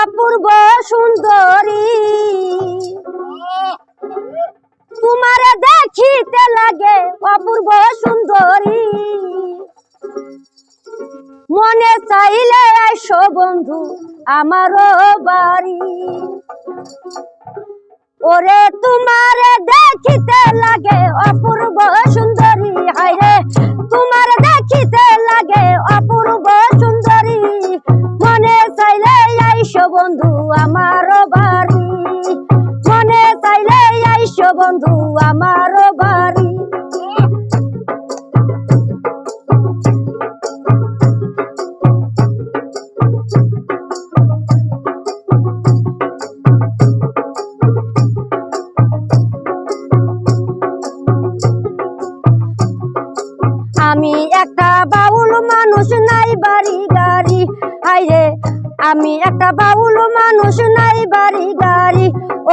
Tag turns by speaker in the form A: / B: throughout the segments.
A: অপূর্ব সুন্দরী। তোমারে দেখিতে লাগে অপূর্ব সুন্দরী। মনে চাইলে আইসো বন্ধু, আমারও বাড়ি। ওরে তোমারে দেখিতে লাগে অপূর্ব আমার বাড়ি। মনে চাইলে আইসো বন্ধু আমার বাড়ি। আমি একটা বাউল মানুষ নাই বাড়ি গাড়ি হাইরে আমি একটা বাউল মানুষ, নাই বাড়ি গাড়ি।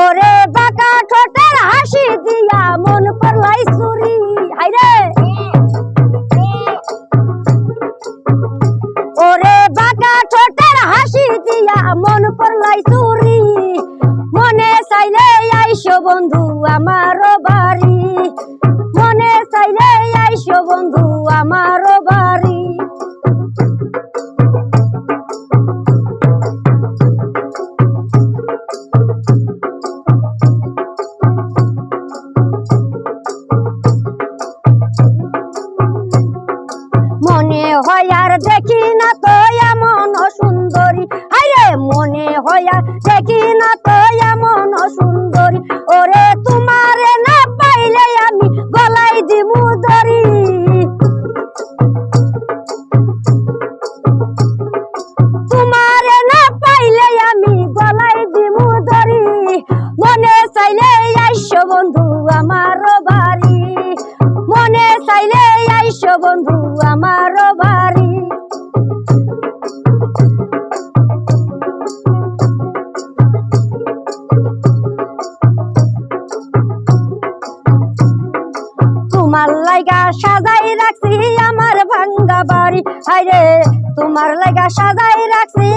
A: ওরে বাঁকা ঠোঁটের হাসি দিয়া মন করলাই চুরি। হাইরে ওরে বাঁকা ঠোঁটের হাসি দিয়া মন করলাই চুরি। মনে চাইলে আইসো বন্ধু আমার বাড়ি। মনে চাইলে আইসো বন্ধু আমার হয় আর দেখি না তো এমন সুন্দরী। আরে মনে হয় আর দেখি না তো এমন সুন্দরী। ওরে তোমারে না পাইলে আমি গলাই দিমু দরি আমি গলাই দিমু মনে চাইলে বন্ধু আমার বাড়ি। মনে চাইলে বন্ধু আমার বাড়ি। তোমার লাইগা সাজাই রাখছি আমার ভাঙ্গা বাড়ি। আরে তোমার লাইগা সাজাই রাখছি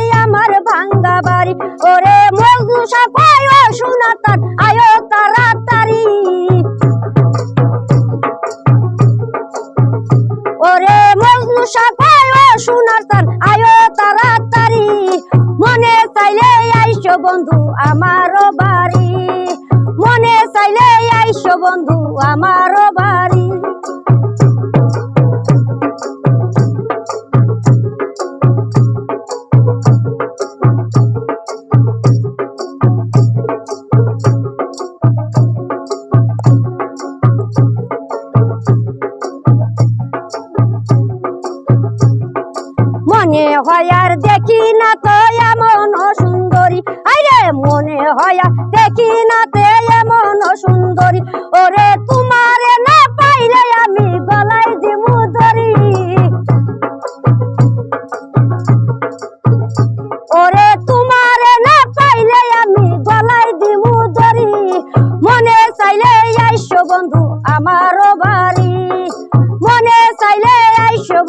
A: মজনু সাপাই সোনার তান আয়ো তাড়াতাড়ি। মনে চাইলে আইসো বন্ধু আমার বাড়ি। মনে চাইলে আইসো বন্ধু আমার বাড়ি। মনে হয় আর দেখি না তো এমন সুন্দরী। আরে মনে হয় আর দেখি না তো এমন সুন্দরী। ওরে, তোমারে না পাইলে আমি গলাই দিমু ধরি ওরে, তোমারে না পাইলে আমি গলাই দিমু ধরি মনে চাইলে আইসো বন্ধু আমার বাড়ি। মনে চাইলে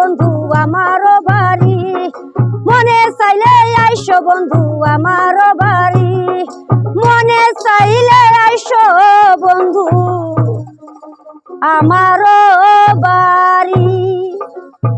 A: বন্ধু আমার বাড়ি। মনে চাইলে আইসো বন্ধু আমার বাড়ি। মনে চাইলে আইসো বন্ধু আমার বাড়ি।